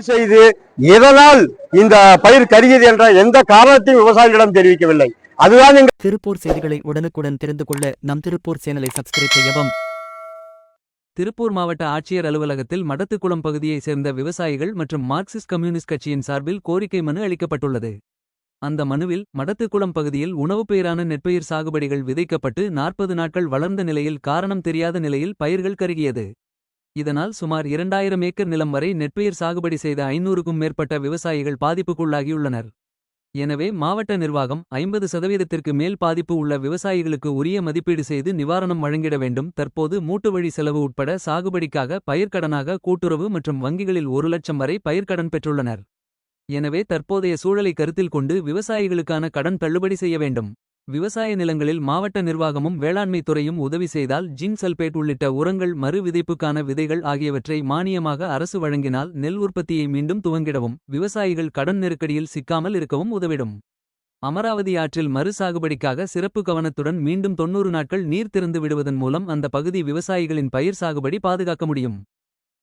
செய்து எதனால் இந்த பயிர் கருகியது என்ற எந்த காரணத்தையும் விவசாயிகளிடம் தெரிவிக்கவில்லை. அதுதான் எங்கள் திருப்பூர் செய்திகளை உடனுக்குடன் தெரிந்து கொள்ள நம் திருப்பூர் சேனலை சப்ஸ்கிரைப் செய்யவும். திருப்பூர் மாவட்ட ஆட்சியர் அலுவலகத்தில் மடத்துக்குளம் பகுதியைச் சேர்ந்த விவசாயிகள் மற்றும் மார்க்சிஸ்ட் கம்யூனிஸ்ட் கட்சியின் சார்பில் கோரிக்கை மனு அளிக்கப்பட்டுள்ளது. அந்த மனுவில் மடத்துக்குளம் பகுதியில் உணவுப் பயிரான நெற்பயிர் சாகுபடிகள் விதைக்கப்பட்டு நாற்பது நாட்கள் வளர்ந்த நிலையில் காரணம் தெரியாத நிலையில் பயிர்கள் கருகியது. இதனால் சுமார் இரண்டாயிரம் ஏக்கர் நிலம் வரை நெற்பயிர் சாகுபடி செய்த ஐநூறுக்கும் மேற்பட்ட விவசாயிகள் பாதிப்புக்குள்ளாகியுள்ளனர். எனவே மாவட்ட நிர்வாகம் ஐம்பது சதவீதத்திற்கு மேல் பாதிப்பு உள்ள விவசாயிகளுக்கு உரிய மதிப்பீடு செய்து நிவாரணம் வழங்கிட வேண்டும். தற்போது மூட்டு வழி செலவு உட்பட சாகுபடிக்காக பயிர்க்கடனாக கூட்டுறவு மற்றும் வங்கிகளில் ஒரு லட்சம் வரை பயிர்க்கடன் பெற்றுள்ளனர். எனவே தற்போதைய சூழலை கருத்தில் கொண்டு விவசாயிகளுக்கான கடன் தள்ளுபடி செய்ய வேண்டும். விவசாய நிலங்களில் மாவட்ட நிர்வாகமும் வேளாண்மை துறையும் உதவி செய்தால் ஜிங்க் சல்பேட் உள்ளிட்ட உரங்கள் மறு விதைப்புக்கான விதைகள் ஆகியவற்றை மானியமாக அரசு வழங்கினால் நெல் உற்பத்தியை மீண்டும் துவங்கிடவும் விவசாயிகள் கடன் நெருக்கடியில் சிக்காமல் இருக்கவும் உதவிடும். அமராவதி ஆற்றில் மறு சாகுபடிக்காக சிறப்பு கவனத்துடன் மீண்டும் தொன்னூறு நாட்கள் நீர் திறந்து விடுவதன் மூலம் அந்த பகுதி விவசாயிகளின் பயிர் சாகுபடி பாதுகாக்க முடியும்.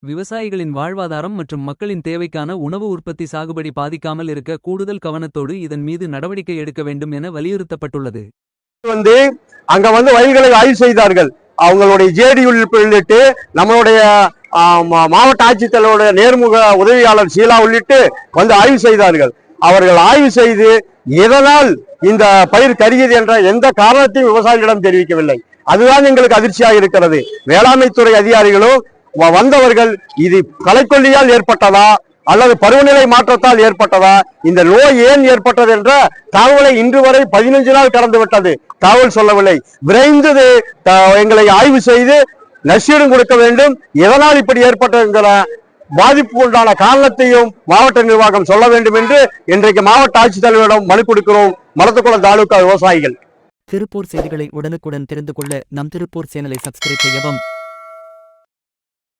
விவசாயிகளின் வாழ்வாதாரம் மற்றும் மக்களின் தேவைக்கான உணவு உற்பத்தி சாகுபடி பாதிக்காமல் இருக்க கூடுதல் கவனத்தோடு இதன் மீது நடவடிக்கை எடுக்க வேண்டும் என வலியுறுத்தப்பட்டுள்ளது. வந்து அங்க வந்து வயல்களை ஆய்வு செய்தார்கள். அவங்களுடைய ஜேடி உள்ளிட்டு நம்மளுடைய மா- மாவட்ட ஆட்சித்தலைவருடைய நேர்முக உதவியாளர் ஷீலா உள்ளிட்டு வந்து ஆய்வு செய்தார்கள். அவர்கள் ஆய்வு செய்து எதனால் இந்த பயிர் கருகியது என்ற எந்த காரணத்தையும் விவசாயிகளிடம் தெரிவிக்கவில்லை. அதுதான் எங்களுக்கு அதிர்ச்சியாக இருக்கிறது. வேளாண்மைத்துறை அதிகாரிகளும் வந்தவர்கள் இது கலைக்கொல்லியால் ஏற்பட்டதா? அல்லது பருவநிலை மாற்றத்தால் ஏற்பட்டதா? இந்த நோய் ஏன் ஏற்பட்டது என்ற தகவலை இன்று வரை பதினஞ்சு நாள் கடந்து விட்டது. தகவல் சொல்லவில்லை. விரைந்து எங்களை ஆய்வு செய்து நசீடும் கொடுக்க வேண்டும். எதனால் இப்படி ஏற்பட்டதுங்கிற பாதிப்பு உண்டான காரணத்தையும் மாவட்ட நிர்வாகம் சொல்ல வேண்டும் என்று இன்றைக்கு மாவட்ட ஆட்சித்தலைவரிடம் மனு கொடுக்கிறோம். மலத்துக்குளம் தாலுகா விவசாயிகள். திருப்பூர் செய்திகளை உடனுக்குடன் தெரிந்து கொள்ள நம் திருப்பூர் சேனலை சப்ஸ்கிரைப் செய்யவும்